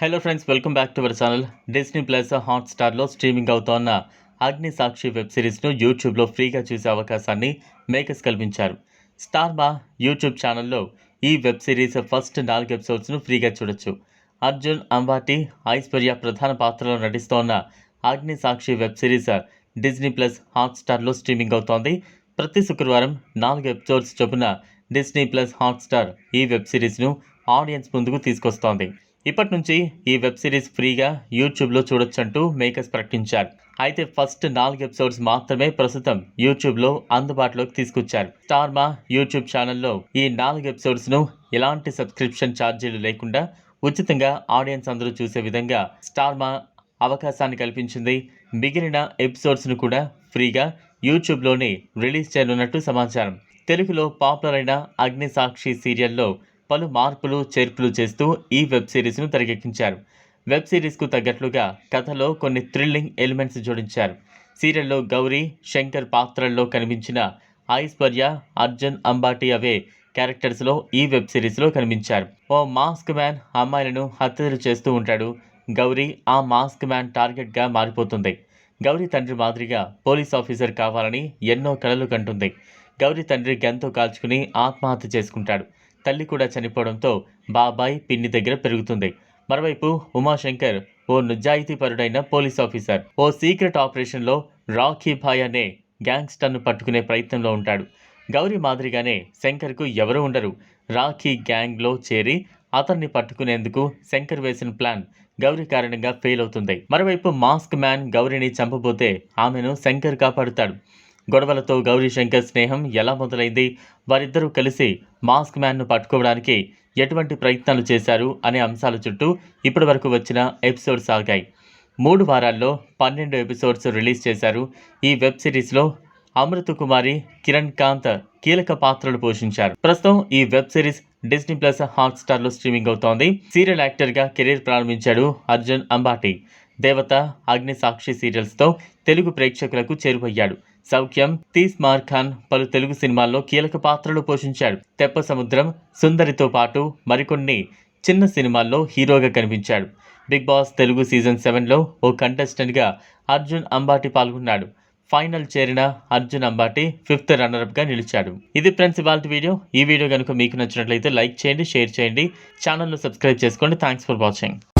Hello friends welcome back to our channel Disney plus హాట్స్టార్లో streaming అవుతోన్న Agni Sakshi web సిరీస్ను యూట్యూబ్లో ఫ్రీగా చూసే అవకాశాన్ని మేకర్స్ కల్పించారు. స్టార్ మా యూట్యూబ్ ఛానల్లో ఈ వెబ్ సిరీస్ ఫస్ట్ నాలుగు ఎపిసోడ్స్ను ఫ్రీగా చూడొచ్చు. అర్జున్ అంబాటి ఐశ్వర్య ప్రధాన పాత్రలో నటిస్తోన్న Agni Sakshi web series Disney plus హాట్స్టార్లో streaming అవుతోంది. ప్రతి శుక్రవారం నాలుగు ఎపిసోడ్స్ చొప్పున డిస్నీ ప్లస్ హాట్స్టార్ ఈ వెబ్ సిరీస్ను ఆడియన్స్ ముందుకు తీసుకొస్తోంది. ఇప్పటి నుంచి ఈ వెబ్ సిరీస్ ఫ్రీగా యూట్యూబ్లో చూడొచ్చంటూ మేకర్స్ ప్రకటించారు. అయితే ఫస్ట్ నాలుగు ఎపిసోడ్స్ మాత్రమే ప్రస్తుతం యూట్యూబ్లో అందుబాటులోకి తీసుకొచ్చారు. స్టార్మా యూట్యూబ్ ఛానల్లో ఈ నాలుగు ఎపిసోడ్స్ను ఎలాంటి సబ్స్క్రిప్షన్ ఛార్జీలు లేకుండా ఉచితంగా ఆడియన్స్ అందరూ చూసే విధంగా స్టార్మా అవకాశాన్ని కల్పించింది. మిగిలిన ఎపిసోడ్స్ను కూడా ఫ్రీగా యూట్యూబ్లోనే రిలీజ్ చేయనున్నట్టు సమాచారం. తెలుగులో పాపులర్ అయిన అగ్ని సాక్షి సీరియల్లో పలు మార్పులు చేర్పులు చేస్తూ ఈ వెబ్ సిరీస్ను తెరకెక్కించారు. వెబ్ సిరీస్కు తగ్గట్లుగా కథలో కొన్ని థ్రిల్లింగ్ ఎలిమెంట్స్ జోడించారు. సీరియల్లో గౌరీ శంకర్ పాత్రల్లో కనిపించిన ఐశ్వర్య అర్జున్ అంబాటి అవే క్యారెక్టర్స్లో ఈ వెబ్ సిరీస్లో కనిపించారు. ఓ మాస్క్ మ్యాన్ అమ్మాయిలను హత్యలు చేస్తూ ఉంటాడు. గౌరీ ఆ మాస్క్ మ్యాన్ టార్గెట్గా మారిపోతుంది. గౌరీ తండ్రి మాదిరిగా పోలీస్ ఆఫీసర్ కావాలని ఎన్నో కలలు కంటుంది. గౌరీ తండ్రి గంతో కాల్చుకుని ఆత్మహత్య చేసుకుంటాడు. తల్లి కూడా చనిపోవడంతో బాబాయ్ పిన్ని దగ్గర పెరుగుతుంది. మరోవైపు ఉమాశంకర్ ఓ నిజాయితీపరుడైన పోలీస్ ఆఫీసర్. ఓ సీక్రెట్ ఆపరేషన్లో రాఖీ భాయ్ అనే గ్యాంగ్స్టర్ను పట్టుకునే ప్రయత్నంలో ఉంటాడు. గౌరీ మాదిరిగానే శంకర్కు ఎవరూ ఉండరు. రాఖీ గ్యాంగ్లో చేరి అతన్ని పట్టుకునేందుకు శంకర్ వేసిన ప్లాన్ గౌరీ కారణంగా ఫెయిల్ అవుతుంది. మరోవైపు మాస్క్ మ్యాన్ గౌరీని చంపబోతే ఆమెను శంకర్ కాపాడుతాడు. గొడవలతో గౌరీ శంకర్ స్నేహం ఎలా మొదలైంది? వారిద్దరూ కలిసి మాస్క్ మ్యాన్ను పట్టుకోవడానికి ఎటువంటి ప్రయత్నాలు చేశారు అనే అంశాల చుట్టూ ఇప్పటి వరకు వచ్చిన ఎపిసోడ్స్ ఆగాయి. మూడు వారాల్లో పన్నెండు ఎపిసోడ్స్ రిలీజ్ చేశారు. ఈ వెబ్ సిరీస్లో అమృత కుమారి కిరణ్ కాంత్ కీలక పాత్రలు పోషించారు. ప్రస్తుతం ఈ వెబ్ సిరీస్ డిస్నీ ప్లస్ హాట్స్టార్లో స్ట్రీమింగ్ అవుతోంది. సీరియల్ యాక్టర్గా కెరీర్ ప్రారంభించాడు అర్జున్ అంబాటి. దేవత అగ్ని సాక్షి సీరియల్స్తో తెలుగు ప్రేక్షకులకు చేరువయ్యాడు. సౌఖ్యం తీస్మార్ ఖాన్ పలు తెలుగు సినిమాల్లో కీలక పాత్రలు పోషించాడు. తెప్ప సముద్రం సుందరితో పాటు మరికొన్ని చిన్న సినిమాల్లో హీరోగా కనిపించాడు. బిగ్ బాస్ తెలుగు సీజన్ సెవెన్లో ఓ కంటెస్టెంట్గా అర్జున్ అంబాటి పాల్గొన్నాడు. ఫైనల్ చేరిన అర్జున్ అంబాటి ఫిఫ్త్ రన్నర్అప్గా నిలిచాడు. ఇది ఫ్రెండ్స్ ఇవాళ వీడియో. ఈ వీడియో కనుక మీకు నచ్చినట్లయితే లైక్ చేయండి షేర్ చేయండి. ఛానల్ను సబ్స్క్రైబ్ చేసుకోండి. Thanks for watching.